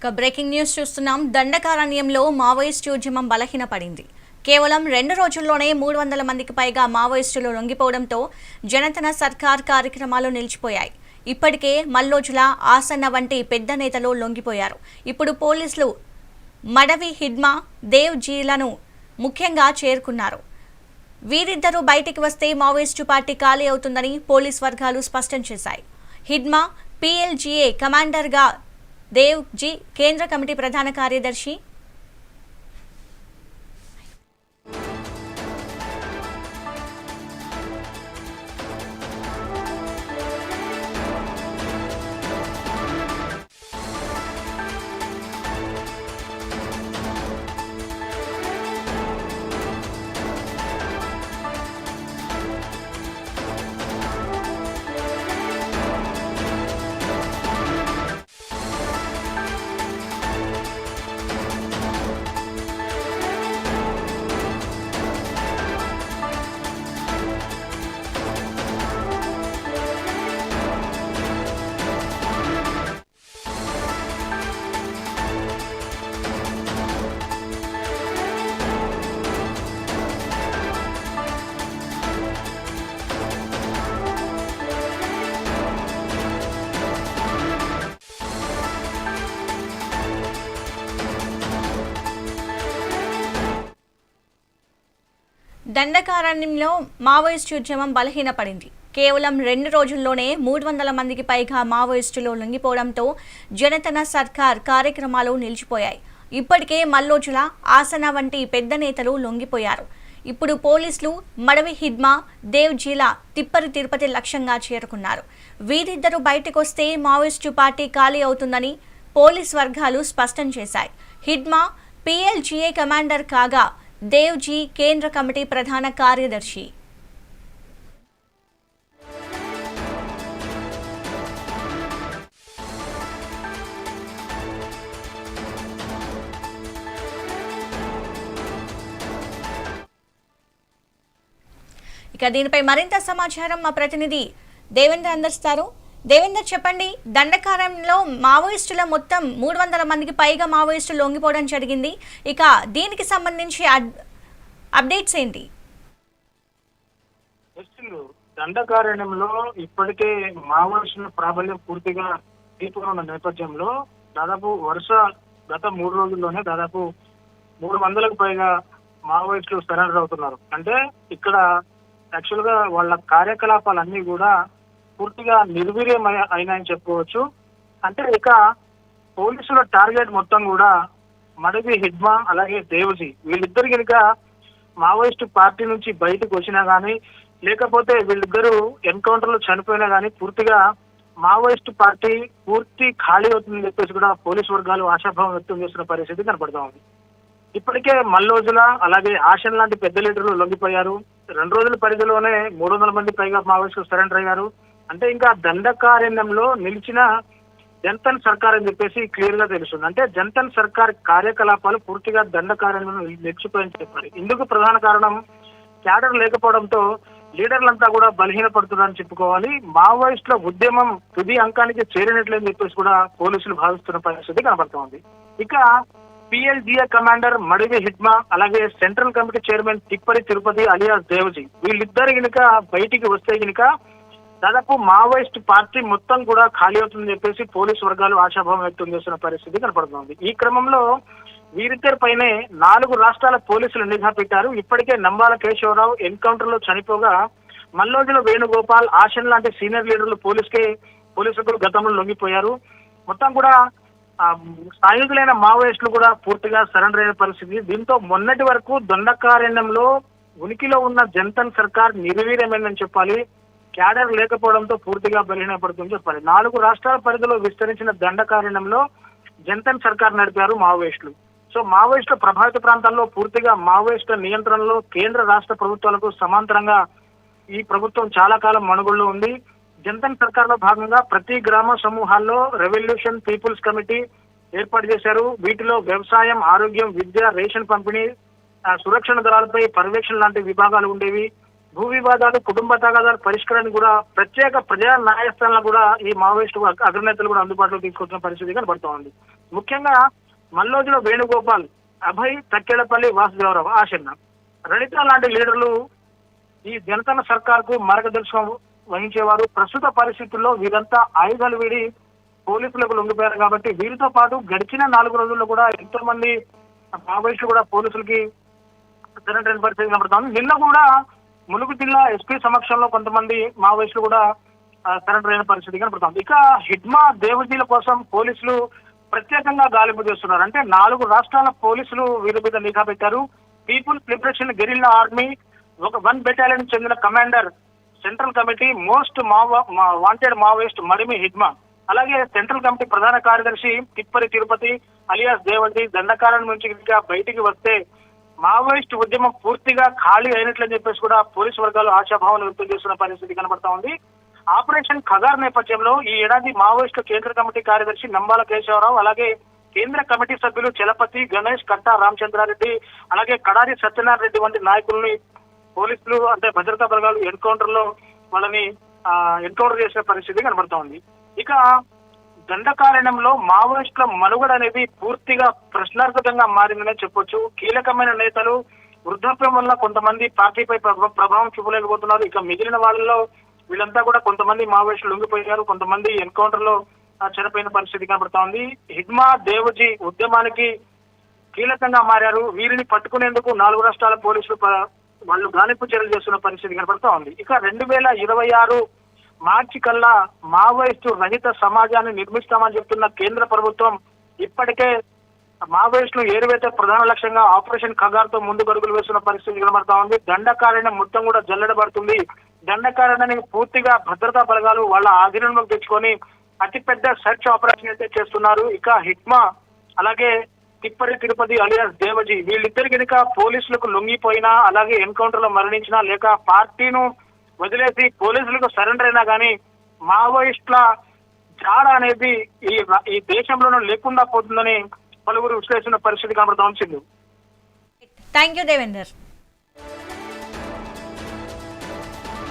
ఇక breaking news చూస్తున్నాం. దండకారణ్యంలో Maoist ఉద్యమం బలహీనపడింది. కేవలం రెండు రోజుల్లోనే మూడు వందల మందికి పైగా మావోయిస్టులు లొంగిపోవడంతో జనతన సర్కార్ కార్యక్రమాలు నిలిచిపోయాయి. ఇప్పటికే మల్లోజుల ఆసన్న వంటి పెద్ద నేతలు లొంగిపోయారు. ఇప్పుడు పోలీసులు మడవి హిడ్మా దేవ్ జీలను ముఖ్యంగా చేరుకున్నారు. వీరిద్దరూ బయటికి వస్తే మావోయిస్టు పార్టీ ఖాళీ అవుతుందని పోలీస్ వర్గాలు స్పష్టం చేశాయి. హిడ్మా పీఎల్జీఏ కమాండర్గా దేవ్ జీ కేంద్ర కమిటీ ప్రధాన కార్యదర్శి దండకారణ్యంలో మావోయిస్టు ఉద్యమం బలహీనపడింది. కేవలం రెండు రోజుల్లోనే మూడు వందల మందికి పైగా మావోయిస్టులు లొంగిపోవడంతో జనతన సర్కార్ కార్యక్రమాలు నిలిచిపోయాయి. ఇప్పటికే మల్లోజుల ఆసన వంటి పెద్ద నేతలు లొంగిపోయారు. ఇప్పుడు పోలీసులు మడవి హిద్మా దేవ్ జీల తిప్పరి తిరుపతి లక్ష్యంగా చేరుకున్నారు. వీరిద్దరూ బయటకొస్తే మావోయిస్టు పార్టీ ఖాళీ అవుతుందని పోలీస్ వర్గాలు స్పష్టం చేశాయి. హిడ్మా పిఎల్జీఏ కమాండర్ కాగా దేవ్జీ కేంద్ర కమిటీ ప్రధాన కార్యదర్శి. ఇక దీనిపై మరింత సమాచారం మా ప్రతినిధి దేవేంద్ర అందిస్తారు. దేవేందర్ చెప్పండి దండకారంలో మావోయిస్టుల మొత్తం మూడు వందల మందికి పైగా మావోయిస్టులు లొంగిపోవడం జరిగింది. ఇక దీనికి సంబంధించి అప్డేట్స్ ఏంటి? దండకారణ్యంలో ఇప్పటికే మావోయిస్టుల ప్రాబల్యం పూర్తిగా దీపుగా ఉన్న నేపథ్యంలో దాదాపు వరుస గత మూడు రోజుల్లోనే దాదాపు మూడు వందలకు పైగా మావోయిస్టులు సరెండర్ అవుతున్నారు. అంటే ఇక్కడ యాక్చువల్గా వాళ్ళ కార్యకలాపాలన్నీ కూడా పూర్తిగా నిర్వీర్యం అయినాయని చెప్పుకోవచ్చు. అంటే ఇక పోలీసుల టార్గెట్ మొత్తం కూడా మడవి హిడ్మా అలాగే దేవజీ. వీళ్ళిద్దరు కనుక మావోయిస్టు పార్టీ నుంచి బయటకు వచ్చినా గానీ లేకపోతే వీళ్ళిద్దరూ ఎన్కౌంటర్లో చనిపోయినా గానీ పూర్తిగా మావోయిస్టు పార్టీ పూర్తి ఖాళీ అవుతుందని చెప్పేసి కూడా పోలీస్ వర్గాలు ఆశాభావం వ్యక్తం చేస్తున్న పరిస్థితి కనపడతా ఉంది. ఇప్పటికే మల్లోజుల అలాగే ఆషన్ లాంటి పెద్ద లీడర్లు లొంగిపోయారు. రెండు రోజుల పరిధిలోనే మూడు వందల మంది పైగా మావోయిస్టులు సరెండర్ అయ్యారు. అంటే ఇంకా దండకారణ్యంలో నిలిచిన జనతన్ సర్కార్ అని చెప్పేసి క్లియర్గా తెలుస్తుంది. అంటే జనతన్ సర్కార్ కార్యకలాపాలు పూర్తిగా దండకారణ్యంలో నిలిచిపోయని చెప్పాలి. ఇందుకు ప్రధాన కారణం క్యాడర్ లేకపోవడంతో లీడర్లంతా కూడా బలహీనపడుతున్నారని చెప్పుకోవాలి. మావోయిస్టుల ఉద్యమం తుది అంకానికి చేరినట్లేని చెప్పేసి కూడా పోలీసులు భావిస్తున్న పరిస్థితి కనబడుతోంది. ఇక పిఎల్జిఏ కమాండర్ మడివి హిడ్మా అలాగే central committee chairman Tippari Tirupati alias Devji వీళ్ళిద్దరు గనుక బయటికి వస్తే గనుక దాదాపు మావోయిస్ట్ పార్టీ మొత్తం కూడా ఖాళీ అవుతుందని చెప్పేసి పోలీసు వర్గాలు ఆశాభావం వ్యక్తం చేస్తున్న పరిస్థితి కనపడుతుంది. ఈ క్రమంలో వీరిద్దరి పైనే నాలుగు రాష్ట్రాల పోలీసులు నిఘా పెట్టారు. ఇప్పటికే నంబాల కేశవరావు ఎన్కౌంటర్లో చనిపోగా మల్లోజుల వేణుగోపాల్ ఆషన్ లాంటి సీనియర్ లీడర్లు పోలీసుకే పోలీసులకు గతంలో లొంగిపోయారు. మొత్తం కూడా స్థానికులైన సాయుధులైన మావోయిస్టులు కూడా పూర్తిగా సరెండర్ అయిన పరిస్థితి. దీంతో మొన్నటి వరకు దొండకారణ్యంలో ఉనికిలో ఉన్న జనతన్ సర్కార్ నిర్వీర్యమైందని చెప్పాలి. క్యాడర్ లేకపోవడంతో పూర్తిగా బలహీనపడుతుందని చెప్పాలి నాలుగు రాష్ట్రాల పరిధిలో విస్తరించిన దండకారణ్యంలో జనతన్ సర్కార్ నడిపారు మావోయిస్టులు. సో మావోయిస్టుల ప్రభావిత ప్రాంతాల్లో పూర్తిగా మావోయిస్టుల నియంత్రణలో కేంద్ర రాష్ట్ర ప్రభుత్వాలకు సమాంతరంగా ఈ ప్రభుత్వం చాలా కాలం మనుగోల్లో ఉంది. జనతన్ సర్కార్లో భాగంగా ప్రతి గ్రామ సమూహాల్లో రెవల్యూషన్ పీపుల్స్ కమిటీ ఏర్పాటు చేశారు. వీటిలో వ్యవసాయం ఆరోగ్యం విద్య రేషన్ పంపిణీ సురక్షణ దళాలపై పర్యవేక్షణ లాంటి విభాగాలు ఉండేవి. భూ వివాదాలు కుటుంబ తగాదాలు పరిష్కారానికి కూడా ప్రత్యేక ప్రజా న్యాయస్థానాలు కూడా ఈ మావోయిస్టు అగ్రనేతలు కూడా అందుబాటులో తీసుకొచ్చిన పరిస్థితి కనబడుతూ ఉంది. ముఖ్యంగా మల్లోజుల వేణుగోపాల్ అభయ్ తక్కేళ్ళపల్లి వాసుదేవరావు ఆశన్న. రణిత లాంటి లీడర్లు ఈ జనతన సర్కార్కు మార్గదర్శకం వహించేవారు. ప్రస్తుత పరిస్థితుల్లో వీరంతా ఆయుధాలు వీడి పోలీసులకు లొంగిపోయారు కాబట్టి వీరితో పాటు గడిచిన నాలుగు రోజుల్లో కూడా ఎంతో మంది మావోయిస్టులు కూడా పోలీసులకి పరిస్థితి కనబడుతోంది నిన్న కూడా ములుగు జిల్లా ఎస్పీ సమక్షంలో కొంతమంది మావోయిస్టులు కూడా సరెండర్ అయిన పరిస్థితి కనపడుతుంది. ఇక హిడ్మా దేవజీల కోసం పోలీసులు ప్రత్యేకంగా గాలింపు చేస్తున్నారు. అంటే నాలుగు రాష్ట్రాల పోలీసులు వీరి మీద నిఘా పెట్టారు. పీపుల్ లిబరేషన్ గెరిల్లా ఆర్మీ ఒక వన్ బెటాలియన్ చెందిన commander central committee most Mao wanted Maoist Madvi Hidma. అలాగే సెంట్రల్ కమిటీ ప్రధాన కార్యదర్శి తిప్పరి తిరుపతి అలియాస్ దేవతి దండకారం నుంచి ఇంకా బయటికి వస్తే మావోయిస్ట్ ఉద్యమం పూర్తిగా ఖాళీ అయినట్లని చెప్పేసి కూడా పోలీస్ వర్గాలు ఆశాభావాలు వ్యక్తం చేస్తున్న పరిస్థితి కనబడతా ఉంది. ఆపరేషన్ ఖగార్ నేపథ్యంలో ఈ ఏడాది మావోయిస్టు కేంద్ర కమిటీ కార్యదర్శి నంబాల కేశవరావు అలాగే కేంద్ర కమిటీ సభ్యులు చలపతి గణేష్ కట్టా రామచంద్రారెడ్డి అలాగే కడారి సత్యనారాయణ రెడ్డి వంటి నాయకుల్ని పోలీసులు అంటే భద్రతా బలగాలు ఎన్కౌంటర్లో వాళ్ళని ఎన్కౌంటర్ చేసిన పరిస్థితి కనబడతా ఉంది. ఇక దండకారణ్యంలో మావోయిస్టుల మనుగడ అనేది పూర్తిగా ప్రశ్నార్థకంగా మారిందనే చెప్పొచ్చు. కీలకమైన నేతలు వృద్ధాప్యం వల్ల కొంతమంది పార్టీపై ప్రభావం చూపలేకపోతున్నారు. ఇక మిగిలిన వాళ్ళలో వీళ్ళంతా కూడా కొంతమంది మావోయిస్టులు లొంగిపోయారు. కొంతమంది ఎన్కౌంటర్లో చనిపోయిన పరిస్థితి కనబడతా ఉంది. హిడ్మా దేవజీ ఉద్యమానికి కీలకంగా మారారు. వీరిని పట్టుకునేందుకు నాలుగు రాష్ట్రాల పోలీసులు వాళ్ళు గాలింపు చర్యలు చేస్తున్న పరిస్థితి కనబడతా ఉంది. ఇక రెండు వేల ఇరవై ఆరు మార్చి కల్లా మావోయిస్టు రహిత సమాజాన్ని నిర్మిస్తామని చెప్తున్న కేంద్ర ప్రభుత్వం ఇప్పటికే మావోయిస్టులు ఏరువేత ప్రధాన లక్ష్యంగా ఆపరేషన్ ఖగార్తో ముందు అడుగులు వేస్తున్న పరిస్థితి కనబడతా ఉంది. దండకారణ్యం మొత్తం కూడా జల్లెడబడుతుంది. దండకారణ్యాన్ని పూర్తిగా భద్రతా బలగాలు వాళ్ళ ఆధీనంలోకి తెచ్చుకొని అతిపెద్ద సెర్చ్ ఆపరేషన్ అయితే చేస్తున్నారు. ఇక హిట్మా అలాగే తిప్పరి తిరుపతి అలియాస్ దేవజీ వీళ్ళిద్దరు కనుక పోలీసులకు లొంగిపోయినా అలాగే ఎన్కౌంటర్లో మరణించినా లేక పార్టీను వదిలేసి పోలీసులకు సరెండర్ అయినా కానీ మావోయిస్టుల జాడ అనేది ఈ ఈ దేశంలోనూ లేకుండా పోతుందని పలువురు విశ్లేషణ పరిస్థితి కనబడతా ఉంచింది థ్యాంక్ యూ దేవేందర్